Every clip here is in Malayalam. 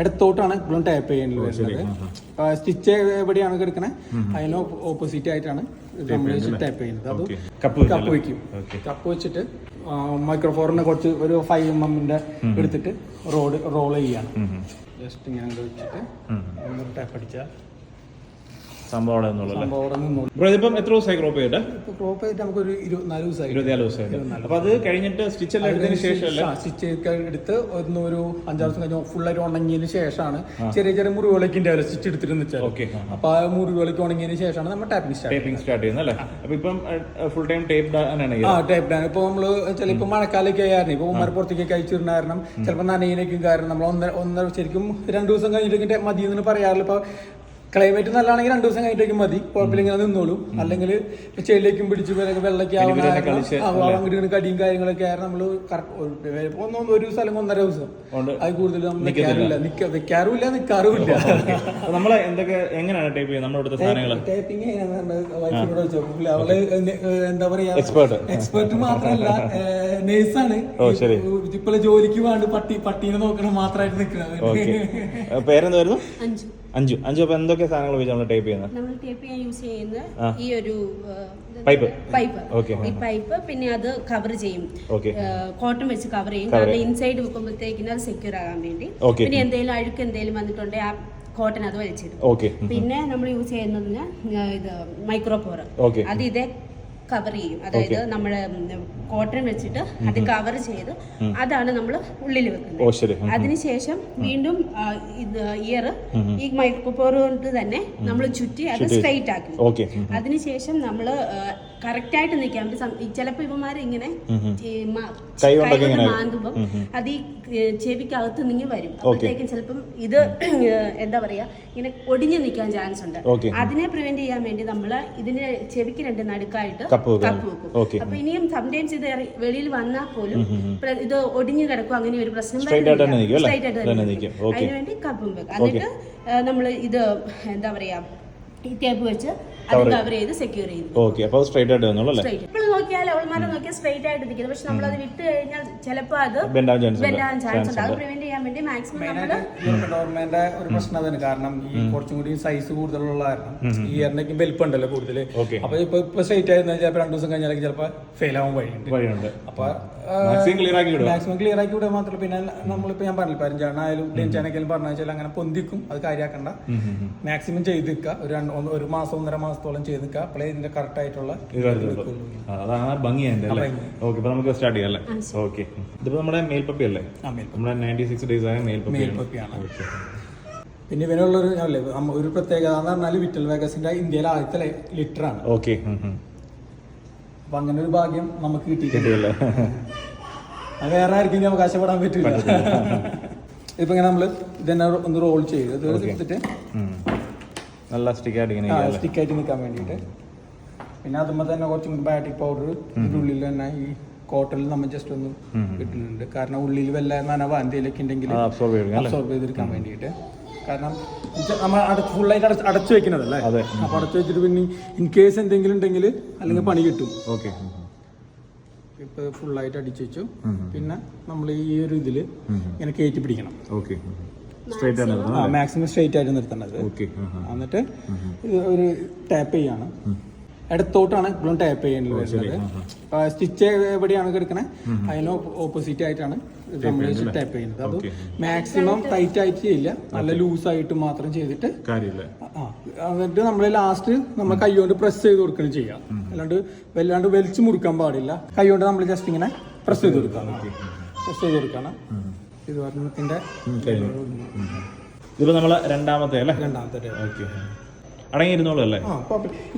ഇടത്തോട്ടാണ് ഇപ്പോഴും ടാപ്പ് ചെയ്യേണ്ടി വരുന്നത്. സ്റ്റിച്ച് എവിടെയാണ് കിടക്കണേ അതിന് ഓപ്പോസിറ്റ് ആയിട്ടാണ് നമ്മൾ ടാപ്പ് ചെയ്യുന്നത് അത് കപ്പ് വെക്കും. കപ്പ് വെച്ചിട്ട് മൈക്രോഫോണിനെ കുറച്ച് ഒരു ഫൈവ് എം എമ്മിന്റെ എടുത്തിട്ട് റോഡ് റോൾ ചെയ്യാണ് ജസ്റ്റ് ഇങ്ങനെ വെച്ചിട്ട് ടാപ്പ് അടിച്ചാൽ സംഭവം അവിടെ നിന്നുള്ളൂ സംഭവം അവിടെ നിന്നോളൂ ബ്രോ ഇതിപ്പം എത്ര ദിവസമായി ക്രോപ്പ് ചെയ്തിട്ട്? ഇപ്പൊ ക്രോപ്പ് ചെയ്തിട്ട് നമുക്കൊരു ഇരുപത്തിനാല് ദിവസമായി. ഇരുപത്തിനാല് ദിവസമായി അപ്പൊ അത് കഴിഞ്ഞിട്ട് സ്റ്റിച്ച് എല്ലാം എടുത്തതിന് ശേഷം അല്ലേ സ്റ്റിച്ച് എടുത്ത് ഒന്ന് ഒരു അഞ്ചാറ് ദിവസം കഴിഞ്ഞ് ഫുള്ളായിട്ട് ഉണങ്ങിയതിന് ശേഷമാണ് ചെറിയ ചെറിയ മുറിവുകളൊക്കെ ഉണ്ടാവില്ല സ്റ്റിച്ച് എടുത്തിരുന്ന് വെച്ചാൽ ഓക്കെ അപ്പൊ ആ മുറിവുകളൊക്കെ ഉണങ്ങിയതിന് ശേഷമാണ് നമ്മൾ ടാപ്പിംഗ് സ്റ്റാർട്ട് ടേപ്പിംഗ് സ്റ്റാർട്ട് ചെയ്യുന്നത് അല്ലേ? അപ്പൊ ഇപ്പം ഫുൾ ടൈം ടേപ്പ് തന്നെയാണ് ആ ടൈപ്പ് ഡാൻ ഇപ്പൊ നമ്മൾ ചിലപ്പോ മഴക്കാലൊക്കെ ആയിരുന്നു ഇപ്പൊ ഉമ്മാർ പുറത്തേക്ക് അയച്ചിരുന്ന കാരണം ചിലപ്പോൾ നനയിലേക്കും കാരണം നമ്മൾ ഒന്നര ഒന്നര ശരിക്കും രണ്ടു ദിവസം കഴിഞ്ഞിട്ട് മതി എന്ന് പറയാറില്ല. ഇപ്പൊ ക്ലൈമറ്റ് നല്ലതാണെങ്കിൽ രണ്ടു ദിവസം കഴിഞ്ഞിട്ടേക്കും മതി. കുഴപ്പമില്ലെങ്കിൽ അത് നിന്നോളും. അല്ലെങ്കിൽ ചെളിലേക്കും പിടിച്ച് വെള്ളമൊക്കെ പിന്നെ ഇതിനെ കളിച്ച്, അങ്ങോട്ട് കടിയും കാര്യങ്ങളൊക്കെ ആയിരുന്നു നമ്മൾ correct- ഒന്ന് ഒരു സ്ഥലം ഒന്നര ദിവസം. അത് കൂടുതൽ നമ്മൾ നിൽക്കാറില്ല നിക്ക വെക്കാറുമില്ല നിൽക്കാറുമില്ല നമ്മൾ എന്തൊക്കെ എങ്ങനെയാണ് ടൈപ്പ് ചെയ്യുന്നത്? നമ്മുടെ അടുത്ത സാധനങ്ങൾ ടൈപ്പിംഗ് വൈഫിനോട് ചോദിച്ചു. അവൾ എന്താ പറയാ? എക്സ്പേർട്ട് എക്സ്പെർട്ട് മാത്രമല്ല നേഴ്സാണ്. ഇപ്പോഴും ജോലിക്ക് വേണ്ടി പട്ടി പട്ടീനെ നോക്കണം മാത്രമായിട്ട് നിൽക്കുന്നത് ഓക്കെ. പേരെന്തായിരുന്നു? അഞ്ചു. അഞ്ചു അപ്പൊ എന്തൊക്കെ സാധനങ്ങൾ ഉപയോഗിച്ച് നമ്മൾ ടേപ്പ് ചെയ്യുന്നത് നമ്മൾ ടേപ്പ് ചെയ്യാൻ യൂസ് ചെയ്യുന്ന ഈ ഒരു പൈപ്പ് പൈപ്പ് ഓക്കെ ഈ പൈപ്പ് പിന്നെ അത് കവർ ചെയ്യും. കോട്ടൺ വെച്ച് കവർ ചെയ്യും. കാരണം ഇൻസൈഡ് വെക്കുമ്പോഴത്തേക്കിന് അത് സെക്യൂർ ആകാൻ വേണ്ടി. പിന്നെ എന്തെങ്കിലും അഴുക്ക് എന്തെങ്കിലും വന്നിട്ടുണ്ടെങ്കിൽ ആ കോട്ടൺ അത് വലിച്ചിടും. പിന്നെ നമ്മൾ യൂസ് ചെയ്യുന്നതിന് ഇത് മൈക്രോപോർ ഓക്കെ അത് ഇതേ കവർ ചെയ്യും. അതായത് നമ്മൾ കോട്ടൺ വെച്ചിട്ട് അത് കവർ ചെയ്ത് അതാണ് നമ്മൾ ഉള്ളിൽ വെക്കുന്നത്. അതിനുശേഷം വീണ്ടും ഇത് ഇയർ ഈ മൈക്രോപോർ കൊണ്ട് തന്നെ നമ്മൾ ചുറ്റി അത് സ്ട്രൈറ്റ് ആക്കി. അതിനുശേഷം നമ്മൾ കറക്റ്റ് ആയിട്ട് നിൽക്കാൻ ചിലപ്പോൾ ഇവന്മാർ ഇങ്ങനെ മാന്തുമ്പോൾ അത് ഈ ചെവിക്കകത്ത് നിന്ന് വരും. അപ്പോഴത്തേക്കും ചിലപ്പം ഇത് എന്താ പറയാ ഇങ്ങനെ ഒടിഞ്ഞു നിൽക്കാൻ ചാൻസ് ഉണ്ട്. അതിനെ പ്രിവെന്റ് ചെയ്യാൻ വേണ്ടി നമ്മൾ ഇതിന് ചെവിക്ക് രണ്ട് നടുക്കായിട്ട് കപ്പ് വെക്കും. അപ്പൊ ഇനിയും സംടൈംസ് ഇത് വെളിയിൽ വന്നാൽ പോലും ഇത് ഒടിഞ്ഞു കിടക്കും അങ്ങനെ ഒരു പ്രശ്നം. അതിനുവേണ്ടി കപ്പും വെക്കും. എന്നിട്ട് നമ്മൾ ഇത് എന്താ പറയാ ഈ ടേപ്പ് വെച്ച് കവർ ചെയ്ത് സെക്യൂർ ചെയ്തു ഓക്കെ അപ്പൊ സ്ട്രൈറ്റ് ആയിട്ട് വന്നോളൂ അല്ലേ? സ്ട്രൈറ്റ് ഇപ്പോൾ നോക്കിയാൽ അവൾമാരെ നോക്കിയാൽ സ്ട്രൈറ്റ് ആയിട്ട് നിൽക്കുന്നത് പക്ഷെ നമ്മൾ അത് വിട്ട് കഴിഞ്ഞാൽ ചിലപ്പോൾ അത് ബെൻഡ് ആവാൻ ചാൻസ് ബെൻഡ് ആവാൻ ചാൻസ് ഉണ്ട്. അത് പ്രിവെന്റ് ചെയ്യാൻ വേണ്ടി മാക്സിമം നമ്മൾ ഒരു പ്രശ്നം തന്നെ കാരണം ഈ കുറച്ചും കൂടി സൈസ് കൂടുതലുള്ള കാരണം. ഈ ഇയറിനൊക്കെ വലിപ്പമുണ്ടല്ലോ കൂടുതൽ ഓക്കെ അപ്പൊ ഇപ്പൊ ഇപ്പൊ സ്ട്രൈറ്റ് ആയിരുന്നു ചിലപ്പോൾ രണ്ടു ദിവസം കഴിഞ്ഞാൽ ചിലപ്പോൾ ഫെയിൽ ആവാൻ വഴിയുണ്ട്. വഴിയുണ്ട്. അപ്പൊ മാക്സിമം ക്ലിയർ ആക്കി വിടുക മാത്രമല്ല. പിന്നെ നമ്മളിപ്പോ ഞാൻ പറഞ്ഞില്ല പരിചാണായാലും ഡെൻചാനൊക്കെയും പറഞ്ഞ വെച്ചാൽ അങ്ങനെ പൊന്തിക്കും. അത് കാര്യമാക്കണ്ട മാക്സിമം ചെയ്തിരിക്കുക. ഒരു ഒരു മാസം ഒന്നര മാസത്തോളം ചെയ്ത് നിൽക്കുക അപ്പോഴേ ഇതിന്റെ കറക്റ്റ് ആയിട്ടുള്ള അതാണ് ഭംഗി അതിന്റെ അല്ലേ? ഓക്കെ ഇപ്പൊ നമുക്ക് സ്റ്റാർട്ട് ചെയ്യാം അല്ലേ? ഓക്കെ ഇതിപ്പോ നമ്മുടെ മേൽപ്പപ്പി അല്ലേ? നമ്മുടെ നയന്റി സിക്സ് ഡേയ്സ് ആയ മേൽപ്പപ്പി മേൽപ്പപ്പിയാണ്. പിന്നെ ഇവനുള്ളൊരു അല്ലേ ഒരു പ്രത്യേകത എന്ന് പറഞ്ഞാൽ വിറ്റൽ വേഗസിന്റെ ഇന്ത്യയിലെ ആദ്യത്തെ ലിറ്റർ ആണ്. ഓക്കെ അപ്പൊ അങ്ങനെ ഒരു ഭാഗ്യം നമുക്ക് കിട്ടിയിട്ടില്ല. അത് വേറെ ആർക്കും ഇനി അവകാശപ്പെടാൻ പറ്റില്ല. ഇപ്പൊ ഇങ്ങനെ നമ്മൾ ഇതന്നെ ഒന്ന് റോൾ ചെയ്ത് എടുത്തിട്ട്. നല്ല സ്റ്റിക്ക് ആയിട്ട് ഇങ്ങനെ ഇരിക്കുക അല്ലേ? സ്റ്റിക്ക് ആയിട്ട് നിൽക്കാൻ വേണ്ടിയിട്ട്. പിന്നെ അതുമ്പോൾ തന്നെ കുറച്ച് ബയോട്ടിക് പൗഡർ ഇതിന്റെ ഉള്ളിൽ തന്നെ ഈ കോട്ടണിൽ നമ്മൾ ജസ്റ്റ് ഒന്ന് ഇട്ടിട്ടുണ്ട്. കാരണം ഉള്ളിൽ വല്ല നനവ എന്തെങ്കിലുമൊക്കെ ഉണ്ടെങ്കിൽ? അബ്സോർബ് ചെയ്തെടുക്കാൻ വേണ്ടിയിട്ട്. കാരണം നമ്മൾ അടച്ച് ഫുള്ളായിട്ട് അടച്ച് അടച്ചു വെക്കുന്നതല്ലേ? അപ്പൊ അടച്ചു വെച്ചിട്ട് പിന്നെ ഇൻ കേസ് എന്തെങ്കിലും ഉണ്ടെങ്കിൽ അല്ലെങ്കിൽ പണി കിട്ടും. ഓക്കെ. ഇപ്പൊ ഫുള്ളായിട്ട് അടിച്ചു വെച്ചു. പിന്നെ നമ്മൾ ഈ ഒരു ഇതിൽ ഇങ്ങനെ കയറ്റി പിടിക്കണം. ഓക്കെ. സ്ട്രൈറ്റ് ആണ്? മാക്സിമം സ്ട്രെയിറ്റ് ആയിട്ട് നിർത്തേണ്ടത് ഓക്കെ എന്നിട്ട് ഒരു ടാപ്പ് ചെയ്യാണ്. ഇടത്തോട്ടാണ് ഇപ്പോഴും ടാപ്പ് ചെയ്യേണ്ടി വരുന്നത്. സ്റ്റിച്ച് എവിടെയാണ് കിടക്കണേ? അതിന് ഓപ്പോസിറ്റ് ആയിട്ടാണ് നമ്മൾ ടാപ്പ് ചെയ്യുന്നത്. അത് മാക്സിമം ടൈറ്റ് ആയിട്ട് ചെയ്യില്ല നല്ല ലൂസ് ആയിട്ട് മാത്രം ചെയ്തിട്ട് എന്നിട്ട് നമ്മൾ ലാസ്റ്റ് നമ്മൾ കൈകൊണ്ട് പ്രസ് ചെയ്ത് കൊടുക്കണം ചെയ്യാം. അല്ലാണ്ട് വല്ലാണ്ട് വലിച്ചു മുറുക്കാൻ പാടില്ല. കൈകൊണ്ട് നമ്മൾ ജസ്റ്റ് ഇങ്ങനെ പ്രസ് ചെയ്ത് കൊടുക്കണം പ്രസ് ചെയ്ത് കൊടുക്കണം. ഇത് വർണത്തിന്റെ ഇതിപ്പോ നമ്മളെ രണ്ടാമത്തെ അല്ലേ? രണ്ടാമത്തെ. ഓക്കെ. അടങ്ങിയിരുന്നോളൂ അല്ലേ.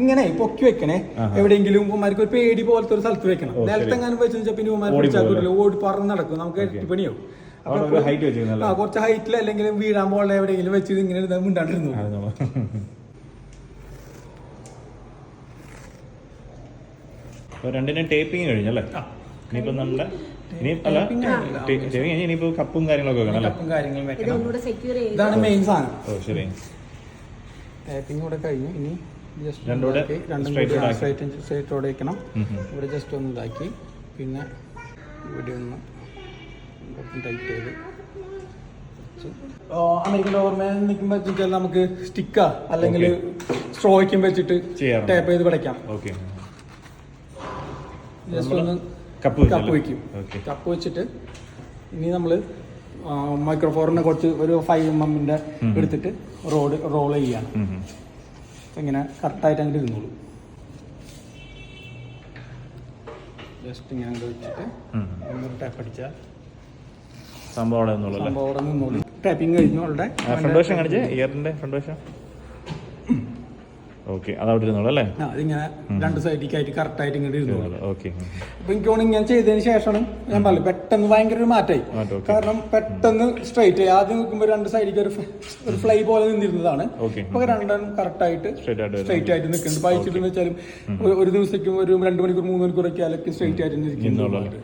ഇങ്ങനെ പൊക്കി വെക്കണേ. എവിടെയെങ്കിലും ഉമ്മമാർക്ക് ഒരു പേടി പോലത്തെ ഒരു സ്ഥലത്ത് വെക്കണം. നിലത്തെങ്ങാനും എങ്ങാനും വെച്ചാൽ പിന്നെ ഉമ്മമാർക്ക് ഓടി പറന്ന് നടക്കും. നമുക്ക് വെച്ചിരുന്നല്ലേ? ആ കുറച്ച് ഹൈറ്റിൽ അല്ലെങ്കിൽ വീഴാൻ പോലെ എവിടെയെങ്കിലും വെച്ച് ഇങ്ങനെ മിണ്ടാണ്ടിരുന്നു രണ്ടിനും ടേപ്പിംഗ് കഴിഞ്ഞല്ലേ ഇനിയിപ്പോ നമ്മുടെ ഇനി അല്ല ടേപ്പിംഗ് കഴിഞ്ഞ് ഇനിയിപ്പോ കപ്പും കാര്യങ്ങളൊക്കെ വെക്കണം അല്ലേ? കപ്പും കാര്യങ്ങളും വെക്കണം. ഒന്നുകൂടെ സെക്യൂർ ചെയ്ത് ഇതാണ് മെയിൻ സാധനം. ഓ ശരി. ടാപ്പിംഗ് കൂടെ കഴിഞ്ഞു. ഇനി ജസ്റ്റ് രണ്ടൂടെ straight road ആക്കി. സ്ട്രൈറ്റ് സ്ട്രൈറ്റ് റോഡ് വെക്കണം. ഉം ഉം. ഇവിടെ ജസ്റ്റ് ഒന്ന് ഇതാക്കി. പിന്നെ ഇവിടെ ഒന്ന് ടൈറ്റ് ചെയ്ത് അമേരിക്കൻ ഓർമ്മ നിൽക്കുമ്പോൾ വെച്ചാൽ നമുക്ക് സ്റ്റിക്ക അല്ലെങ്കിൽ സ്ട്രോയ്ക്കും വെച്ചിട്ട്. ടേപ്പ് ചെയ്ത് പിടയ്ക്കാം ഓക്കെ. ജസ്റ്റ് ഒന്ന് കപ്പ് കപ്പ് വെക്കും. കപ്പ് വെച്ചിട്ട് ഇനി നമ്മൾ മൈക്രോഫോണിനെ കുറച്ച് ഒരു ഫൈവ് എം എമ്മിന്റെ എടുത്തിട്ട് റോഡ് റോൾ ചെയ്യാണ് ഇങ്ങനെ കറക്റ്റായിട്ട് അങ്ങോട്ട് ഇരുന്നോളൂ. ജസ്റ്റ് ഇങ്ങനെ അങ്ങോട്ട് വെച്ചിട്ട് ഒന്ന് ടാപ്പ് അടിച്ചാൽ സംഭവം അവിടെ നിന്നുള്ളൂ അല്ലേ? സംഭവം അവിടെ നിന്നോളൂ. ടാപ്പിംഗ് കഴിഞ്ഞു അവളുടെ ഫ്രണ്ട് വശം കാണിച്ചേ? ഇയറിന്റെ ഫ്രണ്ട് വശം ഓക്കെ. അത് അവിടെ ഇരുന്നോളൂ അല്ലേ? അതിങ്ങനെ രണ്ട് സൈഡിലേക്ക് ആയിട്ട് കറക്റ്റായിട്ട് ഇങ്ങോട്ട് ഇരുന്നോളൂ. ഓക്കെ. അപ്പൊ എനിക്ക് തോന്നുന്നു ഇങ്ങനെ ചെയ്തതിന് ശേഷമാണ് ഞാൻ പറഞ്ഞു പെട്ടെന്ന് ഭയങ്കര ഒരു മാറ്റായി കാരണം പെട്ടെന്ന് സ്ട്രൈറ്റ് ആയി. ആദ്യം നിൽക്കുമ്പോൾ രണ്ട് സൈഡിലേക്ക് ഒരു ഒരു ഫ്ലൈ പോലെ നിന്നിരുന്നതാണ്. ഇപ്പൊ രണ്ടും കറക്റ്റ് ആയിട്ട് സ്ട്രൈറ്റ് ആയിട്ട് നിൽക്കുന്നുണ്ട്. ബൈക്കിൽ വെച്ചാലും ഒരു ദിവസത്തേക്കും ഒരു രണ്ട് മണിക്കൂർ മൂന്ന് മണിക്കൂറൊക്കെ അലക്കി സ്ട്രൈറ്റ് ആയിട്ട് നിന്നോളൂ നിൽക്കുന്നു അല്ലേ?